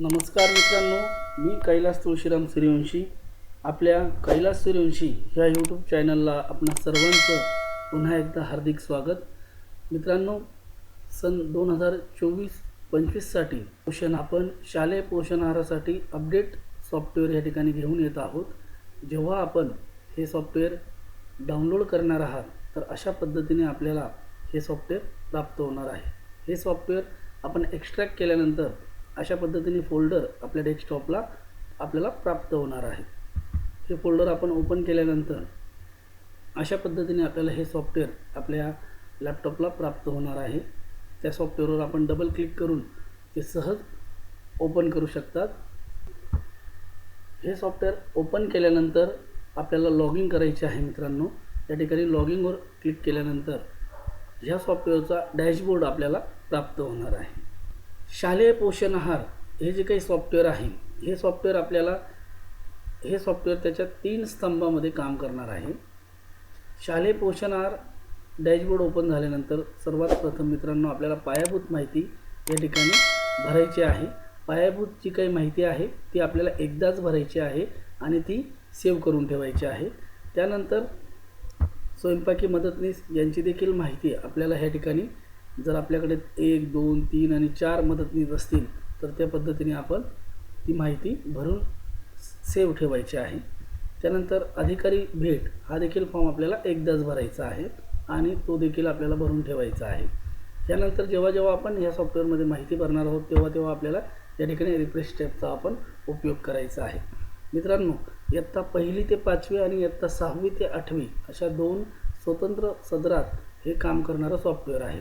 नमस्कार मित्रांनो मी कैलास तुळशीराम सूर्यवंशी. आपल्या कैलास सूर्यवंशी ह्या यूट्यूब चॅनलला आपणा सर्वांचं पुन्हा एकदा हार्दिक स्वागत. मित्रांनो सन दोन हजार चोवीस पंचवीससाठी पोषण आपण शालेय पोषण आहारासाठी अपडेट सॉफ्टवेअर या ठिकाणी घेऊन येत आहोत. जेव्हा आपण हे सॉफ्टवेअर डाउनलोड करणार आहात तर अशा पद्धतीने आपल्याला हे सॉफ्टवेअर प्राप्त होणार आहे. हे सॉफ्टवेअर आपण एक्स्ट्रॅक्ट केल्यानंतर अशा पद्धतीने फोल्डर आपल्या डेस्कटॉपला आपल्याला प्राप्त होणार आहे. हे फोल्डर आपण ओपन केल्यानंतर अशा पद्धतीने आपल्याला हे सॉफ्टवेअर आपल्या लॅपटॉपला प्राप्त होणार आहे. त्या सॉफ्टवेअरवर आपण डबल क्लिक करून ते सहज ओपन करू शकतात. हे सॉफ्टवेअर ओपन केल्यानंतर आपल्याला लॉग इन करायचे आहे मित्रांनो. या ठिकाणी लॉगिंगवर क्लिक केल्यानंतर ह्या सॉफ्टवेअरचा डॅशबोर्ड आपल्याला प्राप्त होणार आहे. शालेय पोषण आहार हे जे काही सॉफ्टवेअर आहे हे सॉफ्टवेअर आपल्याला हे सॉफ्टवेअर त्याच्या तीन स्तंभामध्ये काम करणार आहे. शालेय पोषण आहार डॅशबोर्ड ओपन झाल्यानंतर सर्वात प्रथम मित्रांनो आपल्याला पायाभूत माहिती या ठिकाणी भरायची आहे. पायाभूत जी काही माहिती आहे ती आपल्याला एकदाच भरायची आहे आणि ती सेव्ह करून ठेवायची आहे. त्यानंतर स्वयंपाकी मदतनीस यांची देखील माहिती आपल्याला ह्या ठिकाणी जर आपल्याकडे एक दोन तीन आणि चार मदतनीस असतील तर त्या पद्धतीने आपण ती माहिती भरून सेव्ह ठेवायची आहे. त्यानंतर अधिकारी भेट हा देखील फॉर्म आपल्याला एकदाच भरायचा आहे आणि तो देखील आपल्याला भरून ठेवायचा आहे. त्यानंतर जेव्हा जेव्हा आपण ह्या सॉफ्टवेअरमध्ये माहिती भरणार आहोत तेव्हा तेव्हा आपल्याला या ठिकाणी रिफ्रेश स्टेपचा आपण उपयोग करायचा आहे. मित्रांनो इयत्ता पहिली ते पाचवी आणि इयत्ता सहावी ते आठवी अशा दोन स्वतंत्र सदरात हे काम करणारं सॉफ्टवेअर आहे.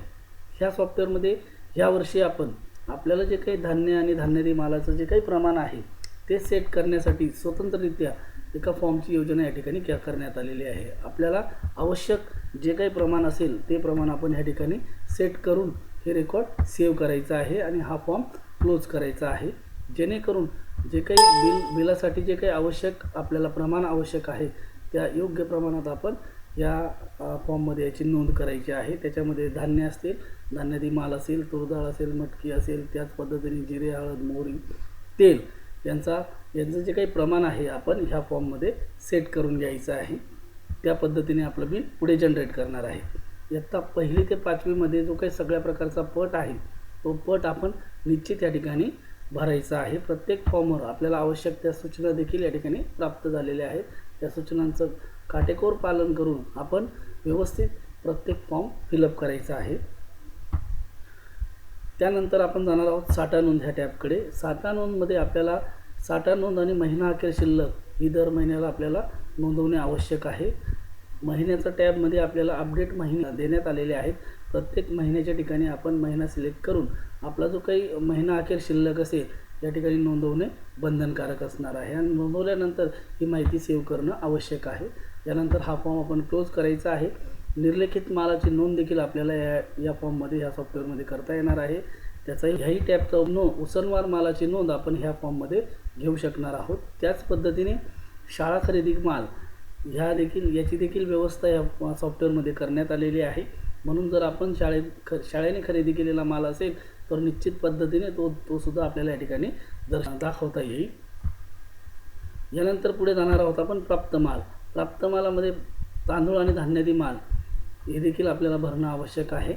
ह्या सॉफ्टवेअरमध्ये ह्या वर्षी आपण आपल्याला जे काही धान्य आणि धान्यादी मालाचं जे काही प्रमाण आहे ते सेट करण्यासाठी स्वतंत्ररित्या एका फॉर्मची योजना या ठिकाणी क्या करण्यात आलेली आहे. आपल्याला आवश्यक जे काही प्रमाण असेल ते प्रमाण आपण ह्या ठिकाणी सेट करून हे रेकॉर्ड सेव्ह करायचं आहे आणि हा फॉर्म क्लोज करायचा आहे. जेणेकरून जे काही बिल बिलासाठी जे काही आवश्यक आपल्याला प्रमाण आवश्यक आहे त्या योग्य प्रमाणात आपण या फॉर्ममध्ये याची नोंद करायची आहे. त्याच्यामध्ये धान्य असतील धान्यादी माल असेल तुरडाळ असेल मटकी असेल त्याच पद्धतीने जिरे हळद मोहरी तेल यांचा यांचं जे काही प्रमाण आहे आपण ह्या फॉर्ममध्ये सेट करून घ्यायचं आहे. त्या पद्धतीने आपलं बिल पुढे जनरेट करणार आहे. इयत्ता पहिली ते पाचवीमध्ये जो काही सगळ्या प्रकारचा पट आहे तो पट आपण निश्चित या ठिकाणी भरायचा आहे. प्रत्येक फॉर्मवर आपल्याला आवश्यक त्या सूचना देखील या ठिकाणी प्राप्त झालेल्या आहेत. त्या सूचनांचं काटेकोर पालन करून आपण व्यवस्थित प्रत्येक फॉर्म फिलअप करायचा आहे. त्यानंतर आपण जाणार आहोत साठा नोंद ह्या टॅबकडे साठा नोंदमध्ये आपल्याला साठा नोंद आणि महिना अखेर शिल्लक ही दर महिन्याला आपल्याला नोंदवणे आवश्यक आहे. महिन्याचा टॅबमध्ये आपल्याला अपडेट महिना देण्यात आलेले आहेत. प्रत्येक महिन्याच्या ठिकाणी आपण महिना सिलेक्ट करून आपला जो काही महिना अखेर शिल्लक असेल या ठिकाणी नोंदवणे बंधनकारक असणार आहे. आणि नोंदवल्यानंतर ही माहिती सेव्ह करणं आवश्यक आहे. यानंतर हा फॉर्म आपण क्लोज करायचा आहे. निर्लेखित मालाची नोंद देखील आपल्याला या या फॉर्ममध्ये ह्या सॉफ्टवेअरमध्ये करता येणार आहे. त्याचाही ह्याही टॅबचा नो उसनवार मालाची नोंद आपण ह्या फॉर्ममध्ये घेऊ शकणार आहोत. त्याच पद्धतीने शाळा खरेदी माल ह्या देखील याची देखील व्यवस्था या सॉफ्टवेअरमध्ये करण्यात आलेली आहे. म्हणून जर आपण शाळेत ख शाळेने खरेदी केलेला माल असेल तर निश्चित पद्धतीने तो तो सुद्धा आपल्याला या ठिकाणी दर्श दाखवता येईल. यानंतर पुढे जाणार आहोत आपण प्राप्त माल. प्राप्त मालामध्ये तांदूळ आणि धान्यादी माल हे देखील आपल्याला भरणं आवश्यक आहे.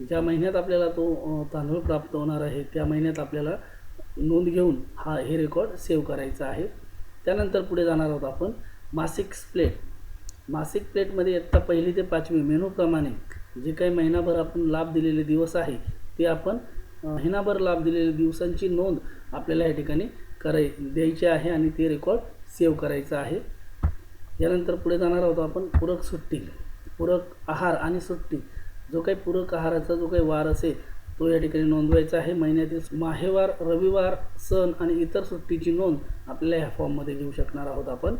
ज्या महिन्यात आपल्याला तो तांदूळ प्राप्त होणार आहे त्या महिन्यात आपल्याला नोंद घेऊन हा हे रेकॉर्ड सेव्ह करायचा आहे. त्यानंतर पुढे जाणार आहोत आपण मासिक प्लेट मासिक प्लेटमध्ये इयत्ता पहिली ते पाचवी मेनूप्रमाणे जे काही महिनाभर आपण लाभ दिलेले दिवस आहे ते आपण महिनाभर लाभ दिलेल्या दिवसांची नोंद आपल्याला या ठिकाणी कराय द्यायची आहे आणि ते रेकॉर्ड सेव्ह करायचं आहे. यानंतर पुढे जाणार आहोत आपण पूरक सुट्टी पूरक आहार आणि सुट्टी. जो काही पूरक आहाराचा जो काही वार असेल तो या ठिकाणी नोंदवायचा आहे. महिन्यातील माहेवार रविवार सण आणि इतर सुट्टीची नोंद आपल्याला ह्या फॉर्ममध्ये घेऊ शकणार आहोत आपण.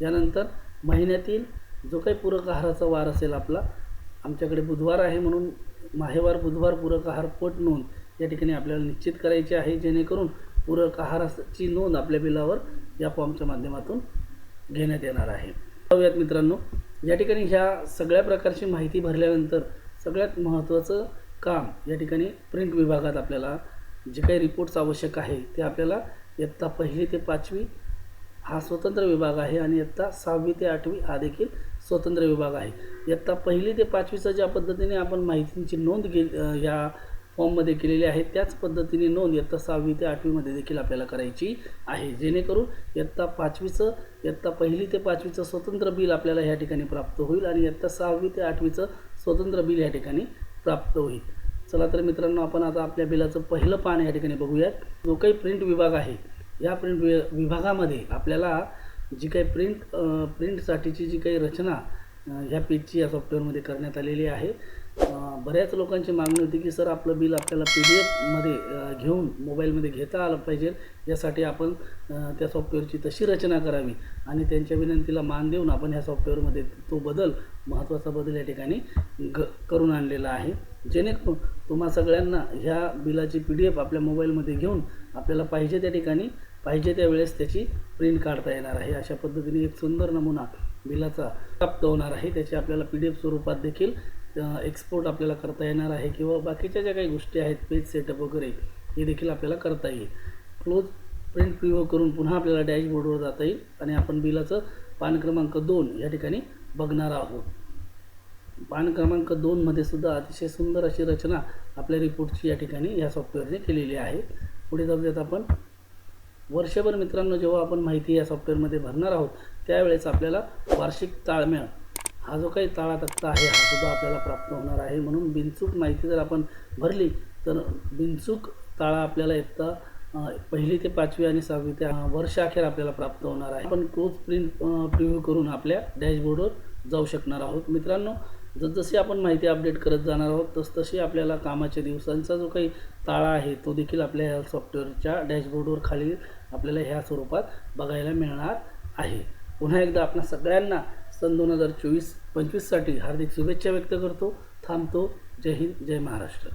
यानंतर महिन्यातील जो काही पूरक आहाराचा वार असेल आपला आमच्याकडे बुधवार आहे म्हणून माहेवार बुधवार पूरक आहार पट नोंद या ठिकाणी आपल्याला निश्चित करायची आहे जेणेकरून पूरक आहाराची नोंद आपल्या बिलावर या फॉर्मच्या माध्यमातून घेण्यात येणार आहे. पाहूयात मित्रांनो या ठिकाणी ह्या सगळ्या प्रकारची माहिती भरल्यानंतर सगळ्यात महत्त्वाचं काम या ठिकाणी प्रिंट विभागात आपल्याला जे काही रिपोर्ट्स आवश्यक आहे ते आपल्याला इयत्ता पहिली ते पाचवी हा स्वतंत्र विभाग आहे आणि इयत्ता सहावी ते आठवी हा देखील स्वतंत्र विभाग आहे. इयत्ता पहिली ते पाचवीचं ज्या पद्धतीने आपण माहितींची नोंद के या फॉर्ममध्ये केलेली आहे त्याच पद्धतीने नोंद इयत्ता सहावी ते आठवीमध्ये देखील आपल्याला करायची आहे. जेणेकरून इयत्ता पाचवीचं इयत्ता पहिली ते पाचवीचं स्वतंत्र बिल आपल्याला ह्या ठिकाणी प्राप्त होईल आणि इयत्ता सहावी ते आठवीचं स्वतंत्र बिल या ठिकाणी प्राप्त होईल. चला तर मित्रांनो आपण आता आपल्या बिलाचं पहिलं पान या ठिकाणी बघूयात. जो काही प्रिंट विभाग आहे या प्रिंट वि विभागामध्ये आपल्याला जी काही प्रिंट प्रिंटसाठीची जी काही रचना ह्या पेजची या सॉफ्टवेअरमध्ये करण्यात आलेली आहे. बऱ्याच लोकांची मागणी होती की सर आपलं बिल आपल्याला पी डी एफमध्ये घेऊन मोबाईलमध्ये घेता आलं पाहिजे. यासाठी आपण त्या सॉफ्टवेअरची तशी रचना करावी आणि त्यांच्या विनंतीला मान देऊन आपण ह्या सॉफ्टवेअरमध्ये तो बदल महत्त्वाचा बदल या ठिकाणी ग करून आणलेला आहे. जेणेकरून तुम्हा सगळ्यांना ह्या बिलाची पी डी एफ आपल्या मोबाईलमध्ये घेऊन आपल्याला पाहिजे त्या ठिकाणी पाहिजे त्यावेळेस त्याची प्रिंट काढता येणार आहे. अशा पद्धतीने एक सुंदर नमुना बिलाचा प्राप्त होणार आहे. त्याची आपल्याला पी डी एफ स्वरूपात देखील एक्सपोर्ट आपल्याला करता येणार आहे किंवा बाकीच्या ज्या काही गोष्टी आहेत पेज सेटअप वगैरे हे देखील आपल्याला करता येईल. क्लोज प्रिंट प्रिव्ह करून पुन्हा आपल्याला डॅशबोर्डवर जाता येईल आणि आपण बिलाचं पान क्रमांक दोन या ठिकाणी बघणार आहोत. पान क्रमांक दोनमध्ये सुद्धा अतिशय सुंदर अशी रचना आपल्या रिपोर्टची या ठिकाणी या सॉफ्टवेअरने केलेली आहे. पुढे जाऊयात आपण. वर्षभर मित्रांनो जेव्हा आपण माहिती या सॉफ्टवेअरमध्ये भरणार आहोत त्यावेळेस आपल्याला वार्षिक ताळमेळ हा जो काही ताळा तक्ता आहे हा सुद्धा आपल्याला प्राप्त होणार आहे. म्हणून बिनचूक माहिती जर आपण भरली तर बिनचूक ताळा आपल्याला इयत्ता पहिली ते पाचवी आणि सहावी ते वर्षाखेर आपल्याला प्राप्त होणार आहे. आपण क्लोज प्रिंट प्रिव्ह्यू करून आपल्या डॅशबोर्डवर जाऊ शकणार आहोत. मित्रांनो जसजशी आपण माहिती अपडेट करत जाणार आहोत तसतशी आपल्याला कामाच्या दिवसांचा जो काही ताळा आहे तो देखील आपल्या ह्या सॉफ्टवेअरच्या डॅशबोर्डवर खाली आपल्याला ह्या स्वरूपात बघायला मिळणार आहे. पुन्हा एकदा आपण सगळ्यांना सन दोन हजार चोवीस पंचवीससाठी हार्दिक शुभेच्छा व्यक्त करतो. थांबतो. जय हिंद जय महाराष्ट्र.